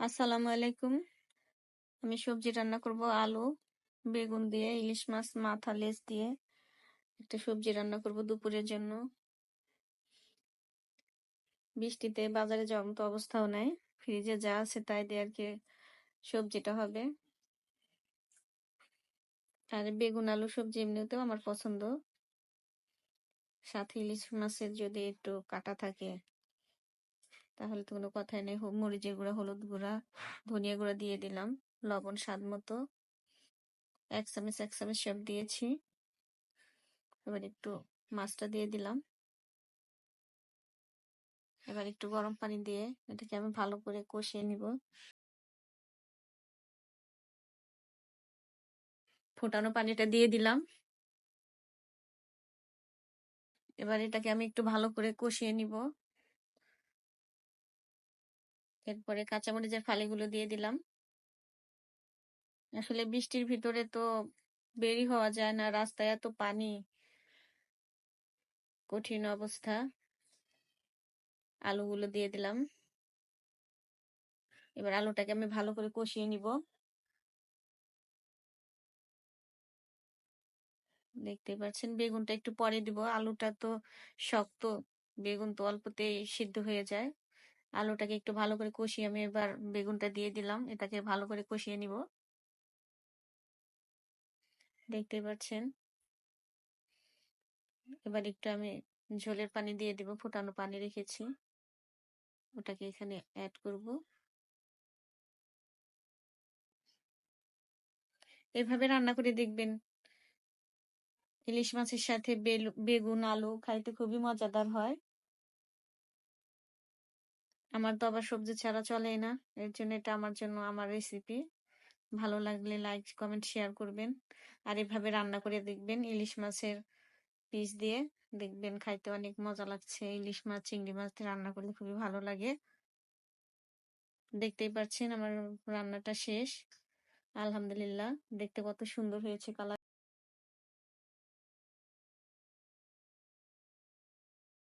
আসসালামু আলাইকুম। আমি সবজি রান্না করব আলু, বেগুন দিয়ে, ইলিশ মাছ, মাথা, লেজ দিয়ে একটা সবজি রান্না করব দুপুরের জন্য। বৃষ্টিতে বাজারে যাওয়ার মতো অবস্থাও নাই, ফ্রিজে যা আছে তাই দিয়ে আর কি সবজিটা হবে। আর বেগুন, আলু, সবজি এমনিতেও আমার পছন্দ। সাথে ইলিশ মাছের যদি একটু কাটা থাকে তাহলে তো কোনো কথাই নেই। মরিচের গুঁড়া, হলুদ গুঁড়া, ধনিয়া গুঁড়া দিয়ে দিলাম। লবণ, স্বাদ মতো। এক চামচ এক চামচ সব দিয়েছি। এবার একটু মাছটা দিয়ে দিলাম। এবার একটু গরম পানি দিয়ে এটাকে আমি ভালো করে কষিয়ে নিব। ফোটানো পানিটা দিয়ে দিলাম। এবার এটাকে আমি একটু ভালো করে কষিয়ে নিব। এরপরে কাঁচামরিচের ফালিগুলো দিয়ে দিলাম। আসলে বৃষ্টির ভিতরে তো বেরি হওয়া যায় না, রাস্তায় এত পানি। কঠিন অবস্থা। আলুগুলো দিয়ে দিলাম। এবার আলুটাকে আমি ভালো করে কষিয়ে নিব। দেখতে পাচ্ছেন, বেগুনটা একটু পরে দিব। আলুটা তো শক্ত, বেগুন তো অল্পতেই সিদ্ধ হয়ে যায়। আলুটাকে একটু ভালো করে কষিয়ে আমি এবার বেগুনটা দিয়ে দিলাম। এটাকে ভালো করে কষিয়ে নিব। দেখতে পাচ্ছেন? এবার একটু আমি ঝোলের পানি দিয়ে দিব, ফুটানো পানি রেখেছি। ওটাকে এখানে অ্যাড করব। এভাবে রান্না করে দেখবেন। ইলিশ মাছের সাথে বেগুন, আলু খাইতে খুবই মজাদার হয়। আমার তো আবার সবজি ছাড়া চলেই না। এর জন্য এটা আমার জন্য আমার রেসিপি ভালো লাগলে লাইক কমেন্ট শেয়ার করবেন। আর এভাবে রান্না করে দেখবেন ইলিশ মাছের পিস দিয়ে। দেখবেন খাইতে অনেক মজা লাগছে। ইলিশ মাছ, চিংড়ি মাছ দিয়ে রান্না করলে খুবই ভালো লাগে। দেখতেই পাচ্ছেন আমার রান্নাটা শেষ। আলহামদুলিল্লাহ, দেখতে কত সুন্দর হয়েছে কালার